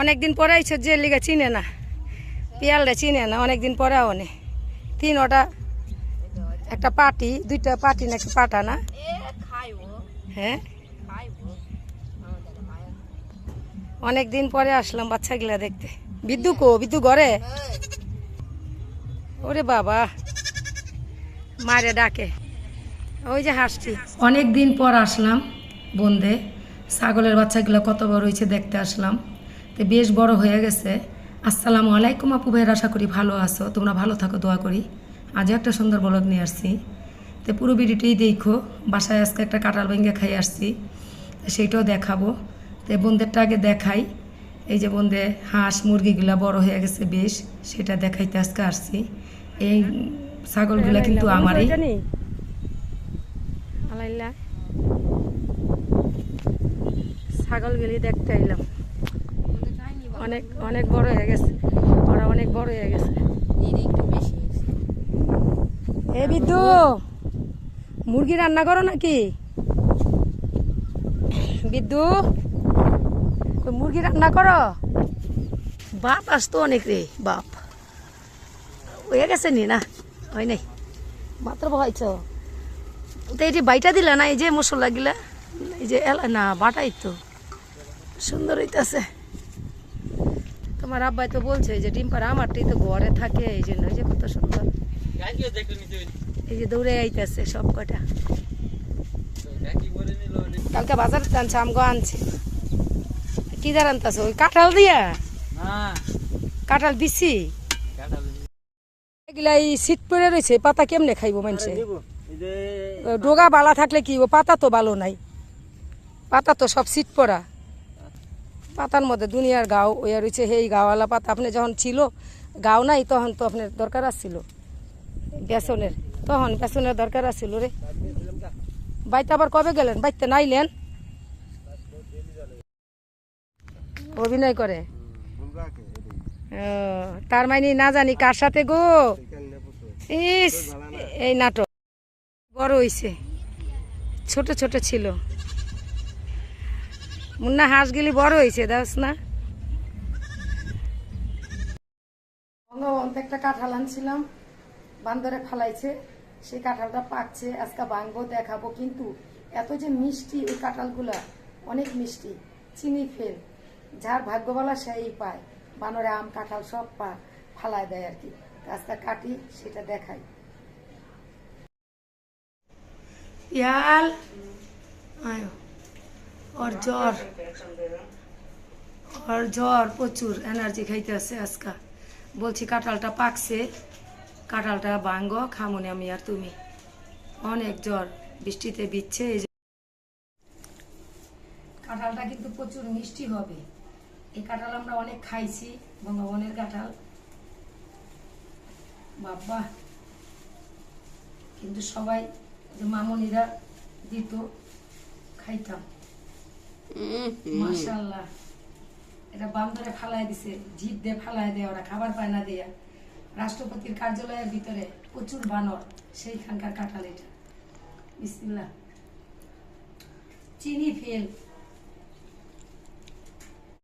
অনেকদিন পরে আইছো যে লিগা চিনে না। পিয়ালটা চিনে না, অনেকদিন পরে অনে তিন ওটা একটা পাটি, দুইটা পাটি নাকি পাটা না? হ্যাঁ? অনেকদিন পরে আসলাম বাচ্চাগুলা দেখতে। বিদ্যু কো, বিদ্যু ঘরে? ওরে বাবা, মারে ডাকে। ওই যে হাসছি। অনেক দিন পর আসলাম বন্ধে। ছাগলের বাচ্চাগুলো কত বড় হয়েছে দেখতে আসলাম। তো বেশ বড় হয়ে গেছে। আসসালামু আলাইকুম আপু ভাইয়ের আশা করি ভালো আছো। তোমরা ভালো থাকো দোয়া করি। আজও একটা সুন্দর বলদ নিয়ে আসছি। তো পুরো ভিডিওটাই দেখো বাসায় আজকে একটা কাঁঠাল ভেঙে খাই আসছি। সেইটাও দেখাবো। তো বোনদেরটা আগে দেখাই। এই যে বোনদে হাঁস মুরগিগুলা বড় হয়ে গেছে বেশ সেটা দেখাইতে আজকে আসছি। এই ছাগলগুলা কিন্তু আমারই। ছাগলগুলি দেখতে এলাম অনেক অনেক বড় হয়ে গেছে। ওরা অনেক বড় হয়ে গেছে। এ বিদ্যু মুরগি রান্না করো নাকি? বিদ্যু মুরগি রান্না করো? বাপ আসতো অনেক রে বাপ। হয়ে গেছে নি না? হয় নাই? মাত্র বহাইছ। তো এটি বাইটা দিলা না এই যে মশলা গিলা এই যে এলা না বাটাই তো। সুন্দর হইতাছে। তোমার আব্বাই তো বলছে যে ডিম্পার আমারটাই তো ঘরে থাকে, এই জন্য যে কত সুন্দর। এই যে দৌড়ে আইতেছে সব কটা। কালকে বাজারে টানছে আমগো আনছে। কি দাঁড় আনতেছে? ওই কাঁঠাল দিয়া? কাঁঠাল বিসি এগুলা এই শীত পড়ে রয়েছে, পাতা কেমনে খাইবো মানুষে? ডোগা বালা থাকলে কি পাতা তো ভালো নাই। পাতা তো সব শীত পড়া। পাতার মধ্যে, দুনিয়ার গাও ওই রয়েছে সেই গাওয়ালা পাতা। আপনি যখন ছিল, গাও নাই, তখন তো আপনার দরকার আসছিল বেসনের, তখন বেসনের দরকার আসছিল রে। বাইতে আবার কবে গেলেন? বাইতে নাইলেন? অভিনয় করে। তার মানে না জানি কার সাথে গো? ইস, এই নাটক বড় হইছে। ছোট ছোট ছিল। মুন্না হাঁসগুলি বড় হয়েছে দাস না? বঙ্গবন্ধু একটা কাঁঠাল আনছিলাম বান্দরে ফালাইছে সেই কাঁঠালটা পাকছে আজকে ভাঙবো দেখাবো কিন্তু এত যে মিষ্টি ওই কাঁঠালগুলা অনেক মিষ্টি চিনি ফেল যার ভাগ্যবালা সেই পায় বানরে আম কাঁঠাল সব পা ফালায় দেয় আর কি আজকে কাটি সেটা দেখাই। ইয়াল ওর জ্বর। ওর জ্বর, প্রচুর এনার্জি খাইতে আছে আজকা। বলছি কাঁঠালটা পাকছে, কাঁঠালটা ভাঙ্গ, খামুনি আমি আর তুমি। অনেক জ্বর, বৃষ্টিতে বিচ্ছে এই কাঁঠালটা কিন্তু প্রচুর মিষ্টি হবে। এই কাঁঠাল আমরা অনেক খাইছি বঙ্গবনের কাঁঠাল। বাবা, কিন্তু সবাই মামনিরা দিত, খাইতাম। মাশাল্লাহ এটা বান্দরে ফালাই দিছে জিপ দিয়ে ফালাই দেয়, ওরা খাবার পায় না দেয়া। রাষ্ট্রপতির কার্যালয়ের ভিতরে প্রচুর বানর, সেইখানকার কাঁঠাল এটা। বিসমিল্লাহ। চিনি ফেল।